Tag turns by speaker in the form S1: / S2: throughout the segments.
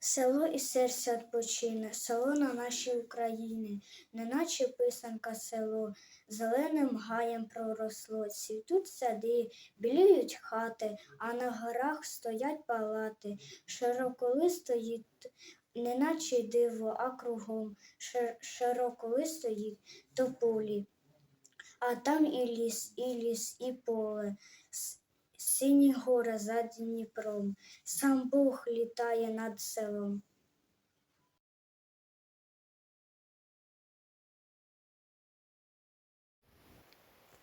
S1: Село і серця відпочине, село на нашій Україні, неначе писанка село, зеленим гаєм проросло, цвітуть сади, біліють хати, а на горах стоять палати, широколистої, неначе й диво, а кругом шир- широколистої тополі. А там і ліс, і ліс, і поле, сині гори за Дніпром. Сам Бог літає над селом.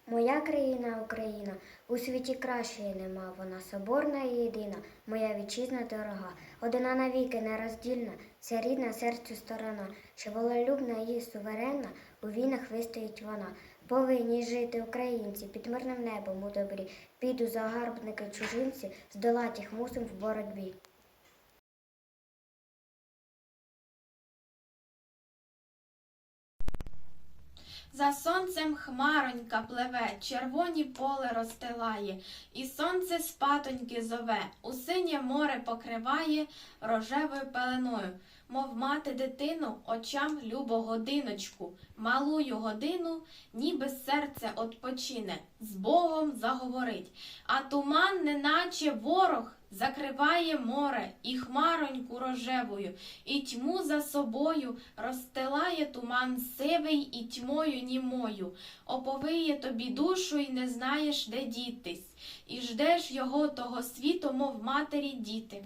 S2: Моя країна Україна, у світі кращої нема, вона соборна і єдина, моя вітчизна дорога, одна навіки нероздільна, це рідна серцю сторона, що волелюбна і суверенна, у війнах вистоїть вона. Повинні жити українці під мирним небом у добрі, піду загарбники чужинці, здолать їх мусим в боротьбі.
S3: За сонцем хмаронька пливе, червоні поле розстилає, і сонце спатоньки зове, у синє море покриває рожевою пеленою, мов мати дитину очам любо годиночку, малую годину, ніби серце отпочине, з Богом заговорить, а туман, неначе ворог, закриває море і хмароньку рожевою, і тьму за собою розстилає туман сивий і тьмою німою, оповиє тобі душу і не знаєш, де дітись, і ждеш його того світу, мов матері діти.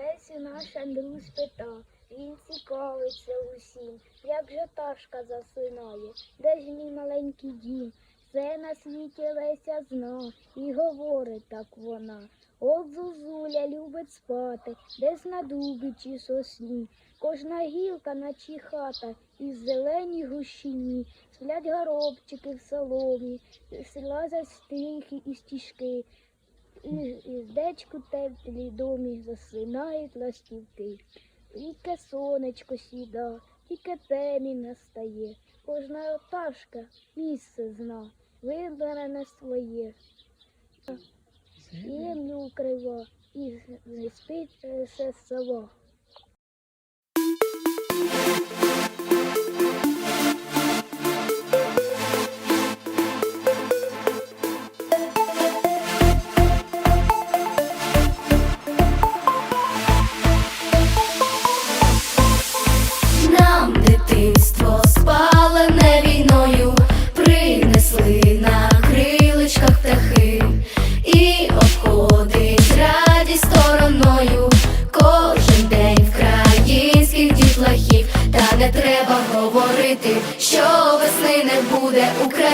S4: Лесі наш Андрій спитав, він цікавиться усім, як же ташка засинає, де ж мій маленький дім? Все на світі Леся зна, і говорить так вона. От зозуля любить спати, десь на дубі чи сосні. Кожна гілка, наче хата, і зелені гущині, сплять горобчики в соломі, слазять стріхи і стіжки, і, і теплі домі засинають ластівки. Тільки сонечко сіда, тільки темінь настає. Кожна пташка місце зна, вибране своє. Землю укрива і не спить е, все село.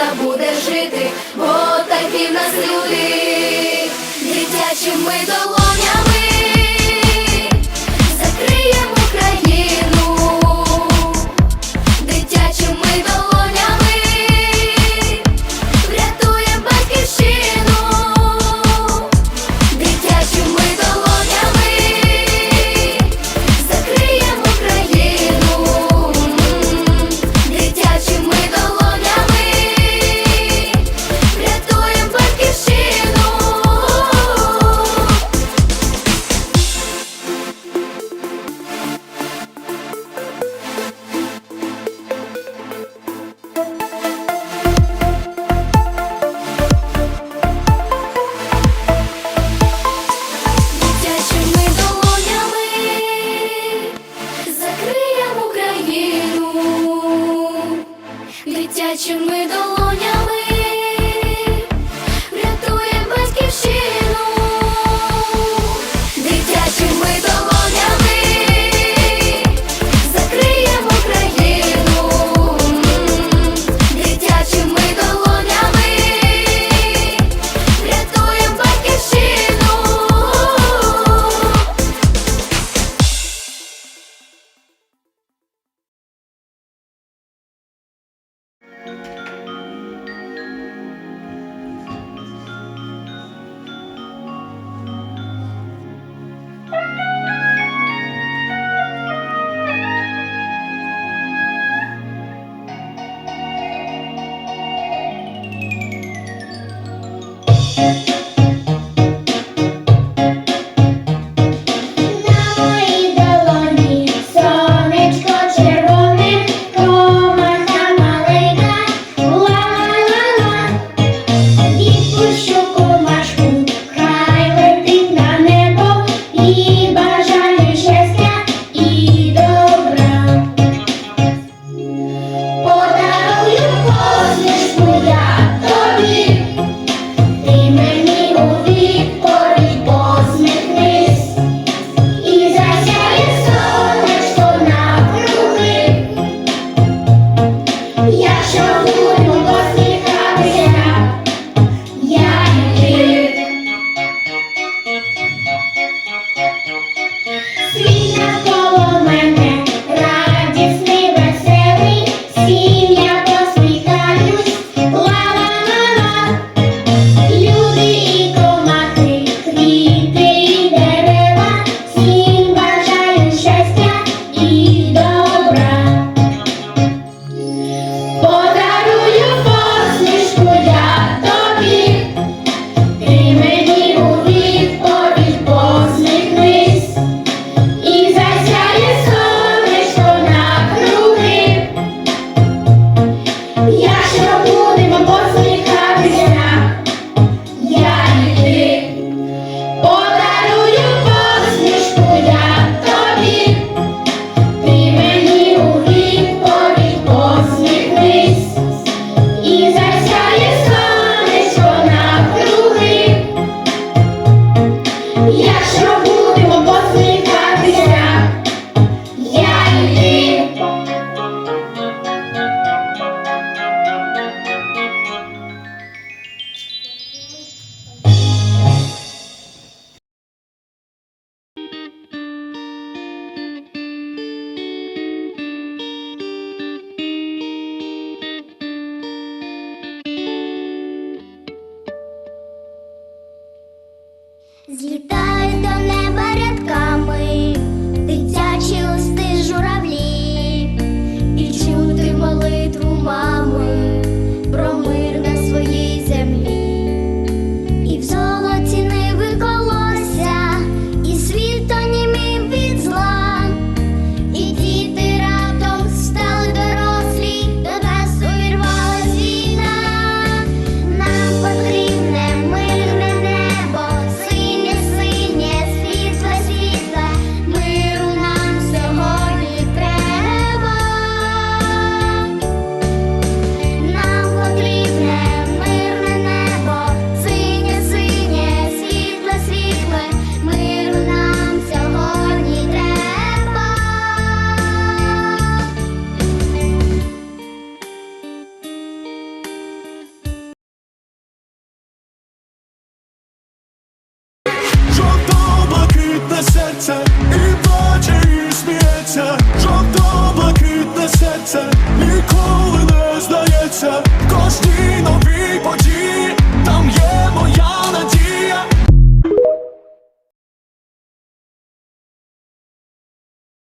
S5: Україна буде жити, бо такі в нас люди, дитячими долонями. дитячими долонями.